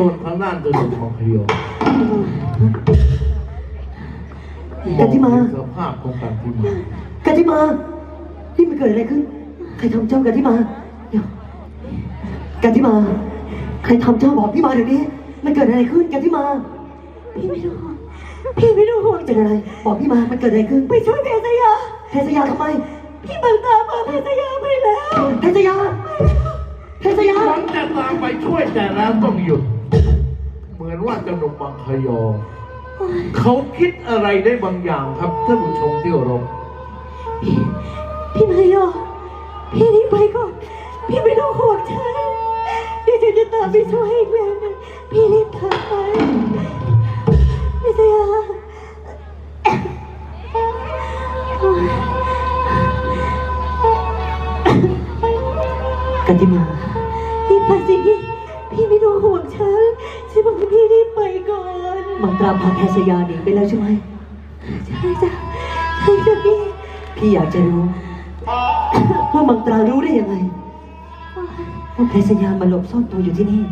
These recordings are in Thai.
ส่วนทางด้านตัวหนุ่มของพยองกันที่มาองเห็นสภาพของกันที่มากันที่มานี่มันเกิดอะไรขึ้น ใครทำเจ้ากันที่มาเดี๋ยวกันที่มา ใครทำเจ้าบอกพี่มาเดี๋ยวนี้ มันเกิดอะไรขึ้นกันที่มา พี่ไม่ต้องห่วงพี่ไม่ต้องห่วงเป็นอะไร บอกพี่มา มันเกิดอะไรขึ้น ไปช่วยเพชรยาเพชรยาทำไม พี่บังตาพาเพชรยาไปแล้วเพชรยาเพชรยาฉันจะตามไปช่วยแต่แล้วต้องหยุดเห มือนว่าเจ้าหนุ่มบางพยอ เขาคิดอะไรได้บางอย่างครับท่านผู้ชมที่เคารพพี่พี่มายอพี่รีบไปก่อน พี่ไม่ต้องห่วงฉันเดี๋ยวฉันจะตามไปช่วยอีกแล้วนะพี่รีบทางไาพาเพชรยาหนีไปแล้วใช่ไหมใช่จ้ะใช่จ้ะพี่พี่อยากจะรู้ว่ามังตรารู้ได้ยังไงว่าเพชรยามาหลบซ่อนตัวอยู่ที่นี่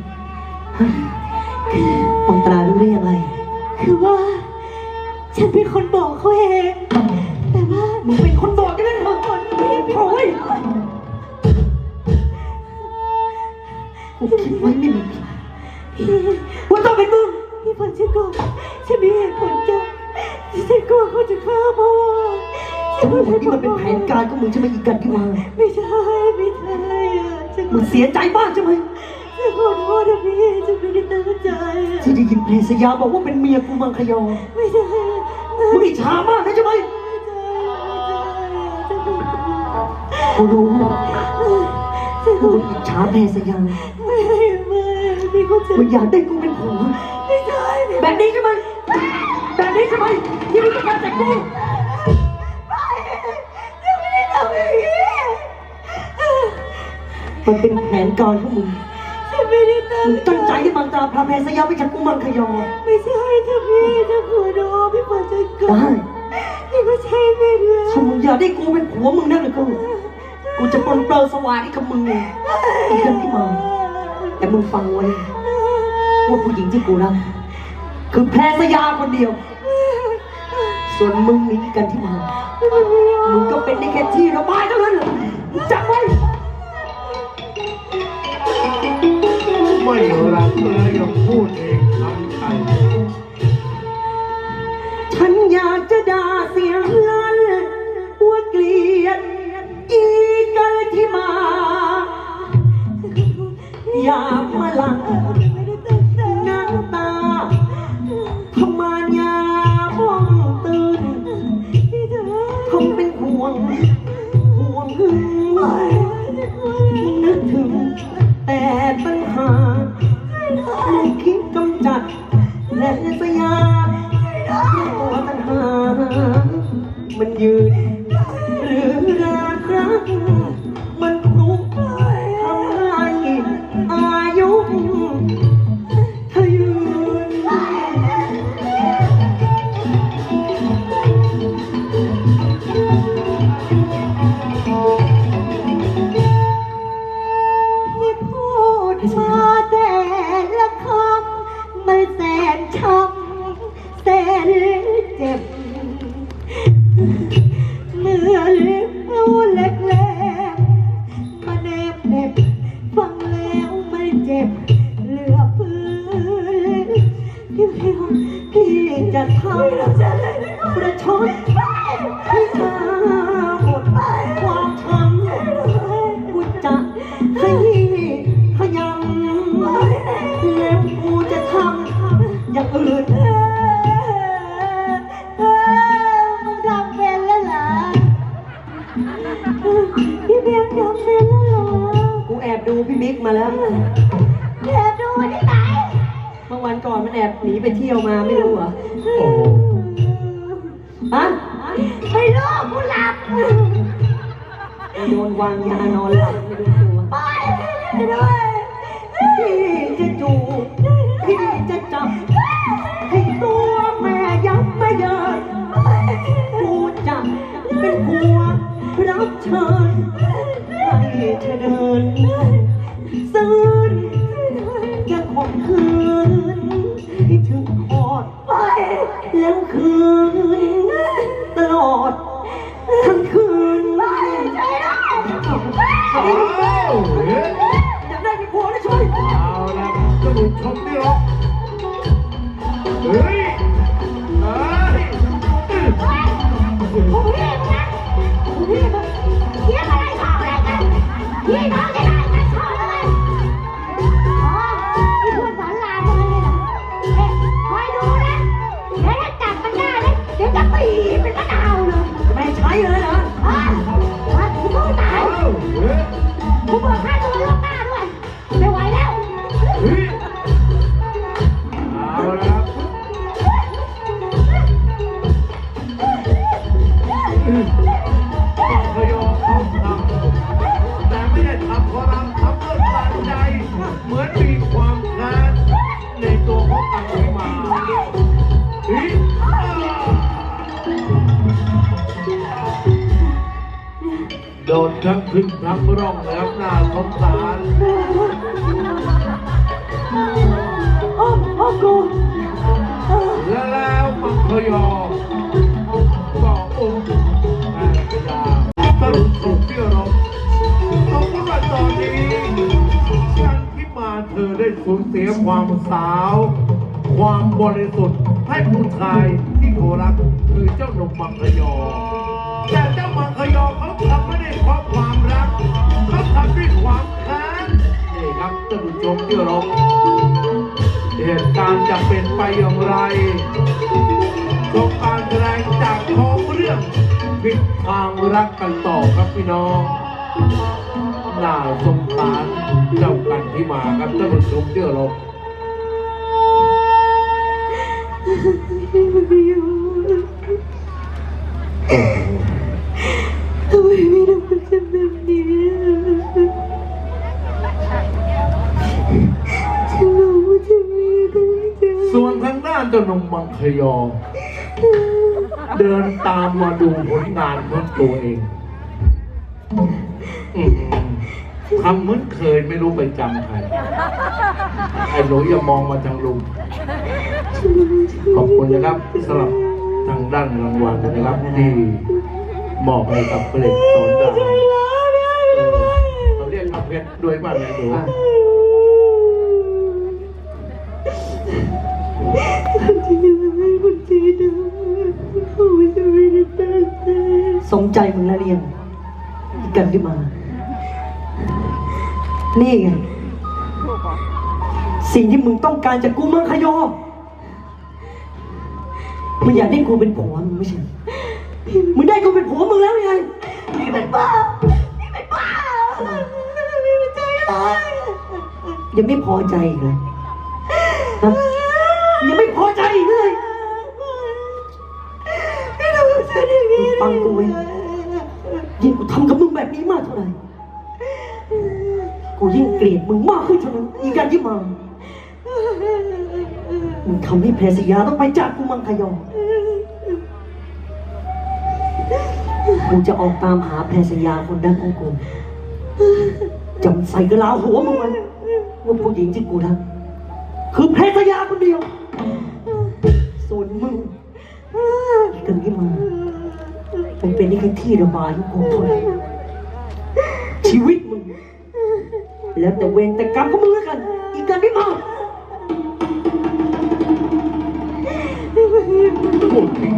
ฮะมังตรารู้ได้ยังไง คือว่า ฉันเป็นคนบอกเขาเองแต่ว่ามึงเป็นคนบอกกันเลยเหรอคนพี่พี่โอ้ยกูคิดไว้ไม่มีผิดพี่ ทั้งหมดที่มันเป็นแผนการของมึงใช่ไหมอีกันที่มางไม่ใช่ไม่ใช่อะฉันขมึองเสียใจมากใช่ไหมฉันขอโทษนะพี่ฉันไม่ได้ตั้งใจอะที่ได้ยินเพชรยาบอกว่าเป็นเมียกูมังคยอไม่ใช่มึงอิจฉามากนะใช่ไหมไม่ใช่ไม่ใช่กูรู้ว่ามึงอิจฉาเพชรยาไม่ไม่พี่เข้าใจมึงอยากได้กูเป็นผัว ไม่ใช่แบบนี้ใช่ไหมแบบนี้ใช่ไหมที่มึงต้องการแต่กู มันเป็นแผนการของมึงฉันไม่ได้ตั้งมึงตั้งใจให้มังตราพาเพชรยาไปจากกูมังคยอไม่ใช่จ้ะพี่จะขอโทษพี่ฟังฉันก่อได้นพี่ก็ใช่ไม่ได้ถ้ามึงอยากได้กูเป็นผัวมึงนั่นหรือก็กูจะปลนเปลือสวาให้กับมึงเลยอีกกันที่มาแต่มึงฟังไว้ว่าผู้หญิงที่กูรักคือแพรสยาคนเดียว ส่วนมึงนี่กันที่มามึงก็เป็นได้แค่ที่ระบายเท่านั้นเหรอมึงจำไว้ ไม่รักเลยยังพูดเองทำใจฉันอยากจะด่าเสียงลั่นว่าเกลียดอีกันที่มา อยากมาหลังน้ำตาทำไมยาบ้องตื่นทำเป็นห่วงห่วงหึงนึกถึง มัน พี่จะทำประชด เมื่อวันก่อนมันแอบหนีไปเที่ยวมาไม่รู้เหรอโอ้โหฮะไม่รู้กูหลับโดนวางยานอนหลับไม่รู้ตัวไปด้วยพี่จะจูบพี่จะจับให้ตัวแม่ยับไม่เยินกูจะเป็นผัวรับเชิญ โดนทั้งพึ่งทั้งร่องแล้วน่าสงสารโอ้โอ้กูและแล้วมังคยอก็อุ้มนายพญาตรุษสุขที่รบสมมติว่าตอนนี้ฉันที่มาเธอได้สูญเสียความสาว ความบริสุทธิ์ให้ผู้ชายที่เขารักคือเจ้าหนุ่มมังคยอ แต่เจ้ามังคยอเขาทำไม่ได้เพราะความรักเขาทำด้วยความแค้นนี่ครับท่านผู้ชมที่เคาเหตุการณ์จะเป็นไปอย่างไรชมการแสดงจากท้องเรื่องผิดทางรักกันต่อครับพี่น้องน่าสงสารเจ้ากันที่มาครับท่านผู้ชมที่เคารพไม่อ วนทางด้านเจ้าหนุ่มมังคยอ เดินตามมาดูผลงานของตัวเองอืมทำเหมือนเคยไม่รู้ไปจำใครไอ้หนูอย่ามองมาทางลุง ขอบคุณนะครับสำหรับทางด้านรางวัลนะครับที่มอบให้กับเปรตสอนดาวเออเขาเรียกมาเพชรด้วยบ้างไงหนูำเขาจะไม่ได้ตั้งใจสมใจมึงแล้วเรียงอีกันขึ้นมา นี่ไง สิ่งที่มึงต้องการจากกูมังคยอมึงอยากได้กูเป็นผัวมึงไม่ใช่ มึงได้กูเป็นผัวมึงแล้วไงพี่เป็นบ้าพี่เป็นบ้าพี่เป็นใจร้ายยังไม่พอใจอีกเลยฮะยังไม่พอใจอีกเลย พี่ทำกับฉันอย่างฟังกูไว้ยิ่งกูทำกับมึงแบบนี้มากเท่าไหร่ กูยิ่งเกลียดมึงมากขึ้นเท่านั้นอีกันยิ่งมา มึงทำให้เพรสยาต้องไปจากกูมังคยองกูจะออกตามหาแพรสยาคนดังของกูจำใส่กระลาหัวมึงไว้ว่าผู้หญิงที่กูรักคือแพรสยาคนเดียว ส่วนมึงอีกันที่งมา ที่ระบายของมึงชีวิตมึง แล้วแต่เวรแต่กรรมของมึงแล้วกัน อีกกันไม่มาหมดที่